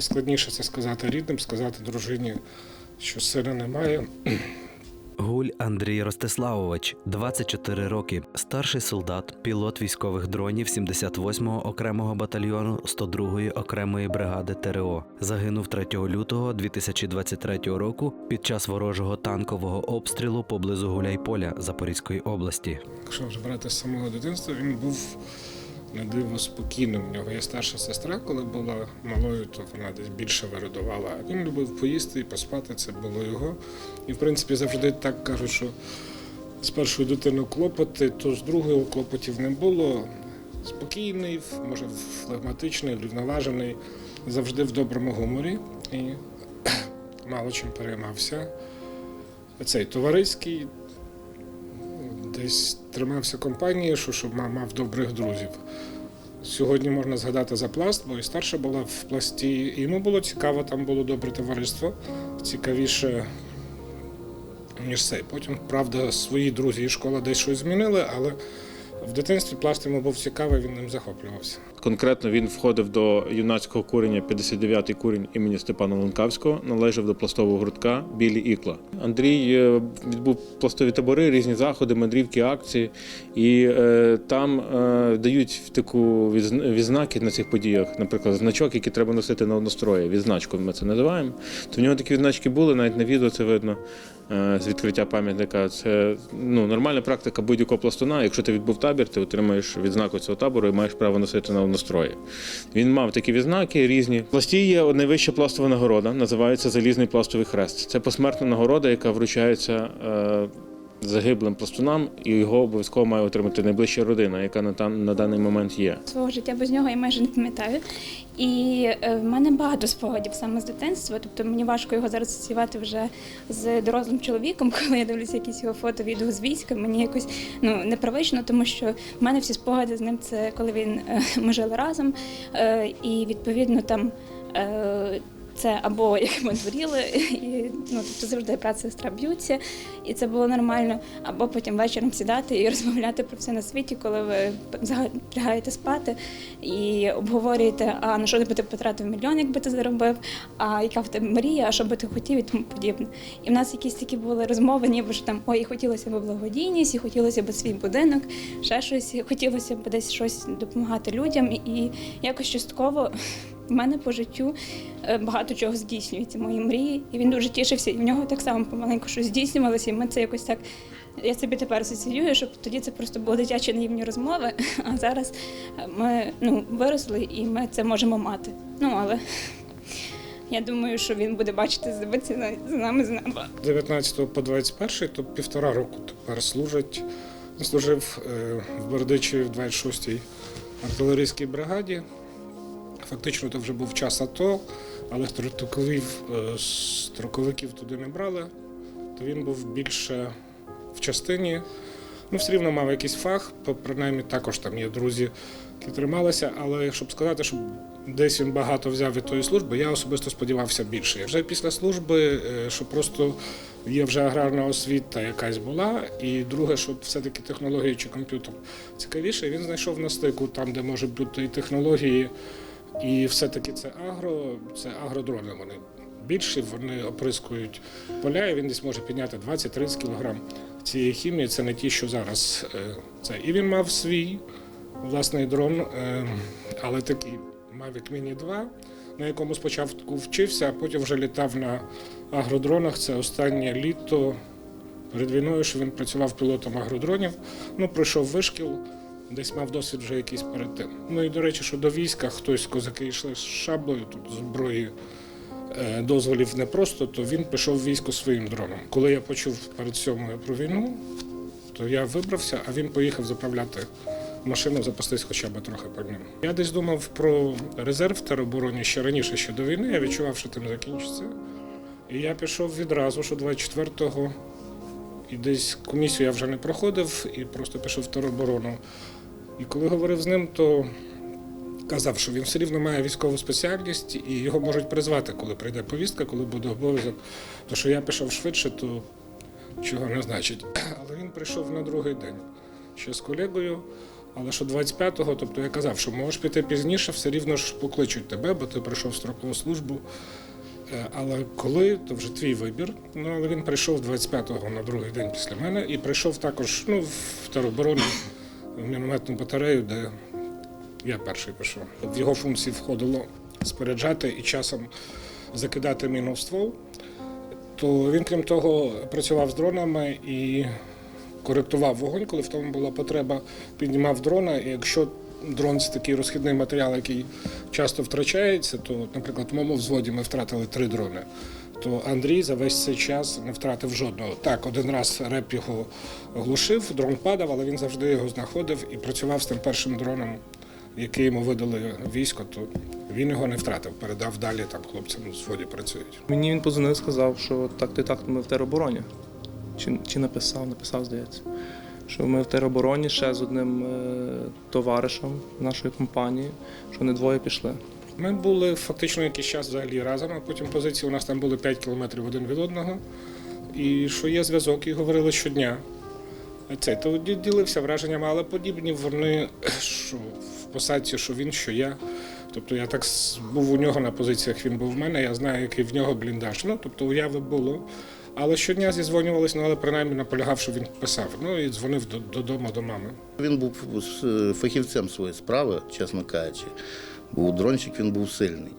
найскладніше це сказати рідним, сказати дружині, що сина немає. Гуль Андрій Ростиславович, 24 роки, старший солдат, пілот військових дронів 78-го окремого батальйону 102-ї окремої бригади ТРО. Загинув 3 лютого 2023 року під час ворожого танкового обстрілу поблизу Гуляйполя Запорізької області. Якщо вже брати з самого дитинства, він був на диво спокійним. У нього є старша сестра, коли була малою, то вона десь більше виридувала. А він любив поїсти і поспати, це було його. І в принципі завжди так кажуть, що з першою дитиною клопоти, то з другою клопотів не було. Спокійний, може, флегматичний, рівноважений, завжди в доброму гуморі і мало чим переймався. Цей товариський, десь тримався компанією, що щоб мав, добрих друзів. Сьогодні можна згадати за пласт, бо і старша була в пласті. І йому було цікаво, там було добре товариство, цікавіше, ніж цей. Потім, правда, свої друзі і школа десь щось змінили, але в дитинстві пласт йому був цікавий, він ним захоплювався. Конкретно він входив до юнацького курення 59-й курінь імені Степана Ленкавського, належав до пластового гуртка Білі Ікла. Андрій е, відбув пластові табори, різні заходи, мандрівки, акції, і е, там е, дають таку відзнаки на цих подіях, наприклад, значок, який треба носити на однострої. Відзначку ми це називаємо. То в нього такі відзначки були, навіть на відео це видно з відкриття пам'ятника. Це ну, нормальна практика будь-якого пластуна. Якщо ти відбув табір, ти отримаєш відзнаку цього табору і маєш право носити на однострої. Він мав такі відзнаки різні. Пласті є найвища пластова нагорода, називається Залізний пластовий хрест. Це посмертна нагорода, яка вручається е, загиблим пластунам, і його обов'язково має отримати найближча родина, яка на, там, на даний момент є. Свого життя без нього я майже не пам'ятаю. І е, в мене багато спогадів саме з дитинства. Тобто мені важко його зараз асоціювати вже з дорослим чоловіком, коли я дивлюся якісь його фото, відео з війська. Мені якось ну непривично, тому що в мене всі спогади з ним це коли він е, ми жили разом, е, і відповідно там. Це або як ми дворіли, і ну тобто завжди брат сестра б'ються, і це було нормально. Або потім вечором сідати і розмовляти про все на світі, коли ви лягаєте спати і обговорюєте, а на що ти би ти потратив мільйон, якби ти заробив, а яка в тебе мрія, а що би ти хотів і тому подібне. І в нас якісь такі були розмови, ніби що там ой, хотілося б благодійність, і хотілося б свій будинок, ще щось, хотілося б десь щось допомагати людям. І якось частково в мене по життю е, багато чого здійснюється, мої мрії, і він дуже тішився. І в нього так само помаленьку щось здійснювалося, і ми це якось так. Я собі тепер асоціюю, що тоді це просто були дитячі наївні розмови, а зараз е, ми ну, виросли і ми це можемо мати. Ну але я думаю, що він буде бачити, здивитися на- за нами з неба. 19 по 21, то півтора року тепер служить. Служив е, в Бердичеві в 26-й артилерійській бригаді. Фактично то вже був час АТО, але е, строковиків туди не брали, то він був більше в частині. Ну, все рівно мав якийсь фах, принаймні також там є друзі, які трималися, але щоб сказати, що десь він багато взяв від тої служби, я особисто сподівався більше. Вже після служби, е, що просто є вже аграрна освіта якась була, і друге, що все-таки технології чи комп'ютер цікавіше, він знайшов на стику там, де можуть бути і технології, і все-таки це агро, це агродрони. Вони більші, вони оприскують поля, і він десь може підняти 20-30 кг цієї хімії. Це не ті, що зараз е, це. І він мав свій власний дрон, е, але такий Mavic Mini 2, на якому спочатку вчився, а потім вже літав на агродронах. Це останнє літо перед війною, що він працював пілотом агродронів. Ну, пройшов вишкіл, десь мав досвід вже якийсь перед тим. Ну і до речі, що до війська хтось козаки йшли з шаблею, тут зброї е, дозволів не просто, то він пішов в військо своїм дроном. Коли я почув перед сьомою про війну, то я вибрався, а він поїхав заправляти машину, запастись хоча б трохи пальним. Я десь думав про резерв в теробороні ще раніше, ще до війни. Я відчував, що тим закінчиться. І я пішов відразу, що 24-го, і десь комісію я вже не проходив, і просто пішов в тероборону. І коли говорив з ним, то казав, що він все рівно має військову спеціальність і його можуть призвати, коли прийде повістка, коли буде обов'язок. То що я пішов швидше, то чого не значить. Але він прийшов на другий день ще з колегою. Але що 25-го, тобто я казав, що можеш піти пізніше, все рівно ж покличуть тебе, бо ти пройшов строкову службу. Е, Але коли, то вже твій вибір. Ну, але він прийшов 25-го на другий день після мене і прийшов також ну, в тероборону, в мінометну батарею, де я перший пішов. В його функції входило споряджати і часом закидати міну в ствол. То він, крім того, працював з дронами і коректував вогонь, коли в тому була потреба, піднімав дрона. І якщо дрон це такий розхідний матеріал, який часто втрачається, то, наприклад, в моєму взводі ми втратили три дрони. То Андрій за весь цей час не втратив жодного. Так, один раз реп його глушив, дрон падав, але він завжди його знаходив і працював з тим першим дроном, який йому видали військо, то він його не втратив, передав далі там хлопцям у взводі працюють. Мені він позвонив, сказав, що так і так ми в теробороні. Чи, чи написав, написав, здається. Що ми в теробороні ще з одним е, товаришем нашої компанії, що вони двоє пішли. Ми були фактично якийсь час взагалі разом, а потім позиції у нас там були 5 кілометрів один від одного. І що є зв'язок, і говорили щодня. Це то ді- ділився враженнями, але подібні вони що в посадці, що він, що я. Тобто я так був у нього на позиціях, він був в мене, я знаю, який в нього бліндаж. Ну, тобто уяви було. Але щодня зізвонювалися, ну але принаймні наполягав, що він писав. Ну і дзвонив додому до мами. Він був е, фахівцем своєї справи, чесно кажучи. Був дрончик, він був сильний.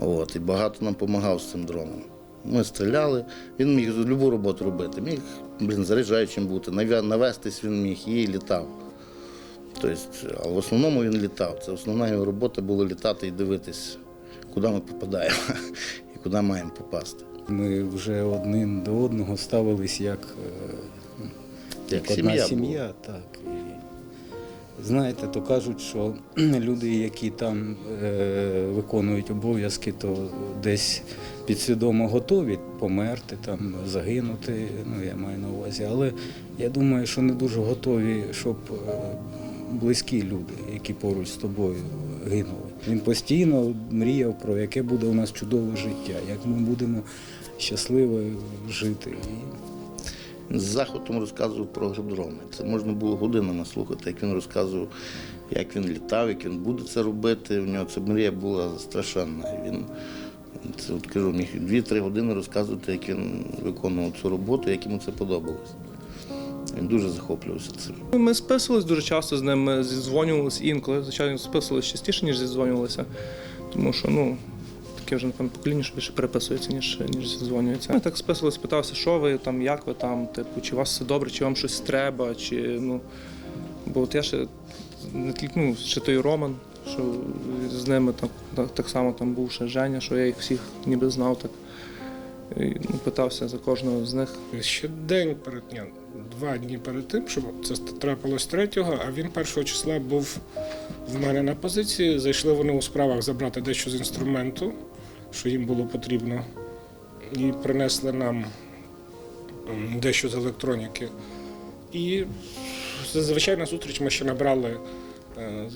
От, і багато нам допомагав з цим дроном. Ми стріляли, він міг будь-яку роботу робити. Міг блін, заряджаючим бути, навестись він міг і літав. Тобто, а в основному він літав. Це основна його робота була літати і дивитись, куди ми попадаємо і куди маємо попасти. Ми вже один до одного ставились як, е, Як одна сім'я сім'я. Так. Знаєте, то кажуть, що люди, які там е, виконують обов'язки, то десь підсвідомо готові померти, там, загинути, ну я маю на увазі. Але я думаю, що не дуже готові, щоб е, близькі люди, які поруч з тобою гинули. Він постійно мріяв про яке буде у нас чудове життя, як ми будемо щасливо жити. З захватом розказував про дрони. Це можна було годинами слухати, як він розказував, як він літав, як він буде це робити. В нього ця мрія була страшенна. Він це от кажу, міг 2-3 години розказувати, як він виконував цю роботу, як йому це подобалось. Він дуже захоплювався цим. Ми списувались дуже часто з ним, ми зідзвонювалися інколи. Звичайно, списувалися частіше, ніж зідзвонювалися. Тому що, ну, таке вже, напевно, покоління, що більше переписується, ніж, ніж зідзвонюється. Ми так списувалися, питався, що ви там, як ви там, типу, чи у вас все добре, чи вам щось треба, чи ну. Бо от я ще не тільки ну, ще той Роман, що з ними там так, так само там був ще Женя, що я їх всіх ніби знав так. І, ну, питався за кожного з них. Ще день перед ні, два дні перед тим, щоб це трапилось третього, а він першого числа був в мене на позиції. Зайшли вони у справах забрати дещо з інструменту, що їм було потрібно, і принесли нам дещо з електроніки. І зазвичай на зустріч ми ще набрали е,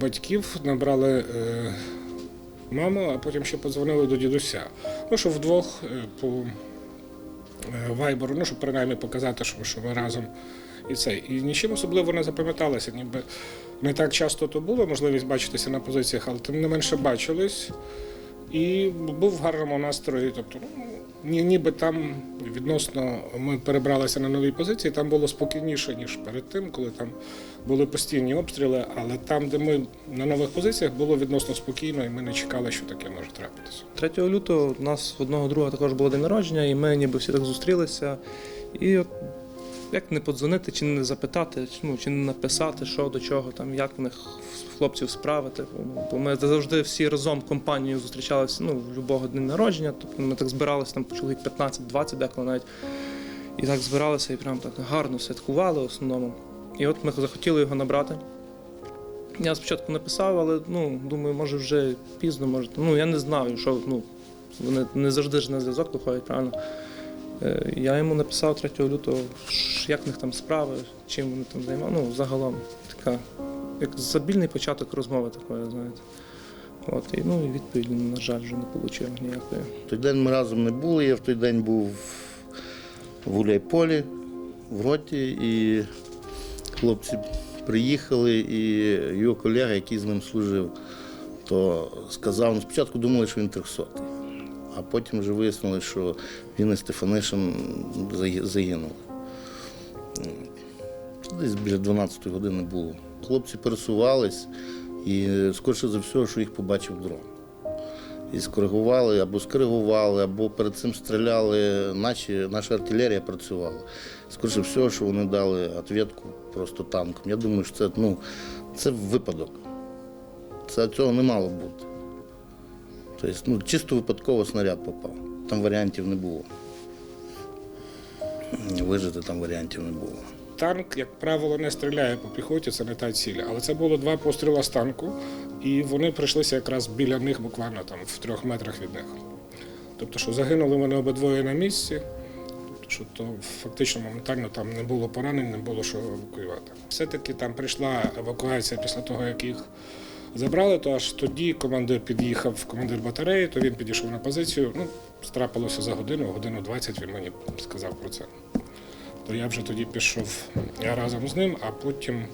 батьків, набрали е, маму, а потім ще подзвонили до дідуся. Ну, що вдвох е, по вайберу, ну, щоб принаймні показати, що ми разом. І це. І нічим особливо не запам'яталося, ніби не так часто то було можливість бачитися на позиціях, але тим не менше бачились. І був в гарному настрої. Тобто, ну, ні, ніби там відносно ми перебралися на нові позиції, там було спокійніше, ніж перед тим, коли там були постійні обстріли, але там, де ми на нових позиціях, було відносно спокійно, і ми не чекали, що таке може трапитися. 3 лютого у нас одного друга також було день народження, і ми ніби всі так зустрілися. І як не подзвонити, чи не запитати, ну, чи не написати, що до чого, там, як в них хлопців справи. Типу. Бо ми завжди всі разом компанією зустрічалися ну, в любого дня народження. Тобто ми так збиралися там чоловік 15-20 деколи навіть. І так збиралися і прям так гарно святкували в основному. І от ми захотіли його набрати. Я спочатку написав, але ну, думаю, може вже пізно, може. Ну, я не знаю, що ну, вони не завжди ж на зв'язок виходять, правильно. Е, Я йому написав 3 лютого, як в них там справи, чим вони там займаються. Ну, загалом така, як забільний початок розмови такої, знаєте. От, і, ну, і відповіді, на жаль, вже не отримав ніякої. Той день ми разом не були. Я в той день був в Гуляйполі, в роті, і хлопці приїхали, і його колега, який з ним служив, то сказав, ну, спочатку думали, що він 300 а потім вже вияснили, що він і Стефанишин заги- загинули. Десь біля 12 години було. Хлопці пересувались, і скоріше за все, що їх побачив дрон. І скоригували, або скоригували, або перед цим стріляли, наші, наша артилерія працювала. Скоріше всього, що вони дали відповідку просто танком. Я думаю, що це, ну, це випадок. Це цього не мало бути. Тобто, ну, чисто випадково снаряд попав. Там варіантів не було. Вижити там варіантів не було. Танк, як правило, не стріляє по піхоті, це не та ціль. Але це було два постріли з танку, і вони прийшлися якраз біля них, буквально там в трьох метрах від них. Тобто, що загинули вони обидвоє на місці, що то фактично моментально там не було поранень, не було що евакуювати. Все-таки там прийшла евакуація після того, як їх забрали, то аж тоді командир під'їхав, командир батареї, то він підійшов на позицію. Ну, страпилося за годину, годину 20 він мені сказав про це то я вже тоді пішов я разом з ним, а потім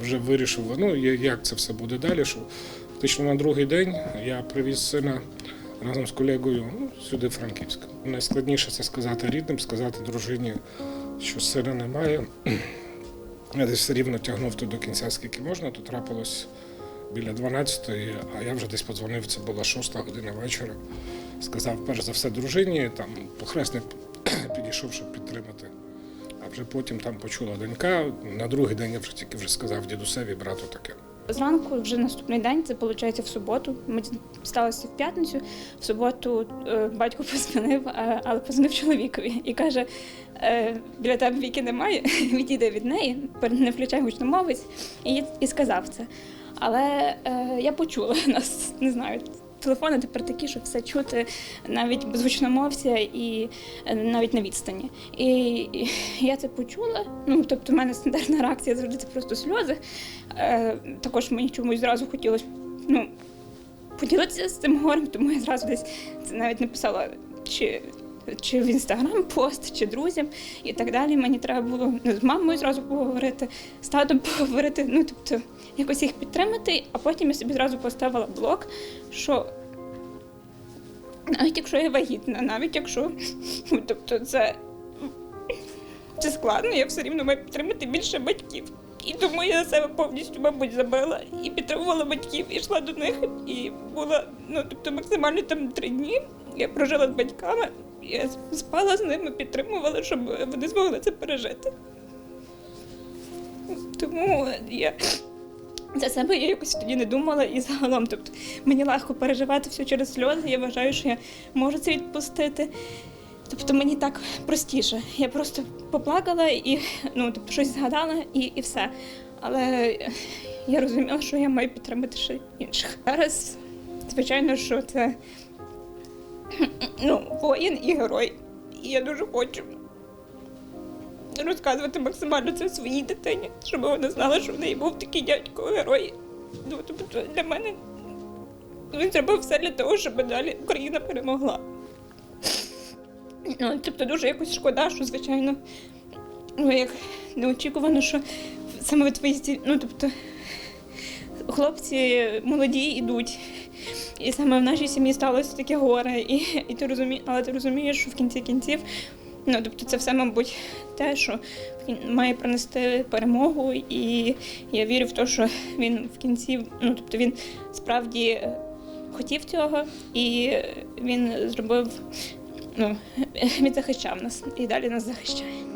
вже вирішив, ну, як це все буде далі. Що фактично на другий день я привіз сина разом з колегою ну, сюди, в Франківськ. Найскладніше це сказати рідним, сказати дружині, що сина немає. Я десь рівно тягнув то до кінця, скільки можна, то трапилось біля 12-ї, а я вже десь подзвонив, це була 6 година вечора. Сказав перш за все дружині, там похресник підійшов, щоб підтримати. А вже потім там почула донька. На другий день я вже тільки вже сказав дідусеві, брату таке. Зранку, вже наступний день, це виходить в суботу. Ми сталося в п'ятницю. В суботу е, батько позвонив, але позвонив чоловікові і каже: е, біля тебе віки немає, відійде від неї, не включай гучномовець, і, і сказав це. Але е, я почула нас, не знаю. Телефони тепер такі, що все чути навіть без гучномовця і е, навіть на відстані. І, я це почула. Ну тобто, в мене стандартна реакція завжди це просто сльози. Е, також мені чомусь зразу хотілося ну, поділитися з цим горем, тому я зразу десь це навіть написала чи, чи в інстаграм пост, чи друзям і так далі. Мені треба було ну, з мамою зразу поговорити, з татом поговорити, ну тобто якось їх підтримати, а потім я собі зразу поставила блок, що навіть якщо я вагітна, навіть якщо тобто це, це складно, я все рівно маю підтримати більше батьків. І тому я себе повністю, мабуть, забила і підтримувала батьків, і йшла до них, і була, ну тобто максимально там три дні. Я прожила з батьками, я спала з ними, підтримувала, щоб вони змогли це пережити. Тому я за себе я якось тоді не думала і загалом. Тобто мені легко переживати все через сльози. Я вважаю, що я можу це відпустити. Тобто мені так простіше. Я просто поплакала і ну, тобто, щось згадала і, і все. Але я розуміла, що я маю підтримати ще інших. Зараз, звичайно, що це ну, воїн і герой. І я дуже хочу розказувати максимально це своїй дитині, щоб вона знала, що в неї був такий дядько герой. Ну, тобто для мене він зробив все для того, щоб далі Україна перемогла. Ну, тобто дуже якось шкода, що, звичайно, ну, як неочікувано, що саме твої ці- ну, тобто, хлопці молоді йдуть. І саме в нашій сім'ї сталося таке горе. І, і ти розумієш, але ти розумієш, що в кінці кінців, ну тобто це все, мабуть, те, що має принести перемогу. І я вірю в те, що він в кінці, ну тобто він справді е, хотів цього, і він зробив, ну, він захищав нас і далі нас захищає.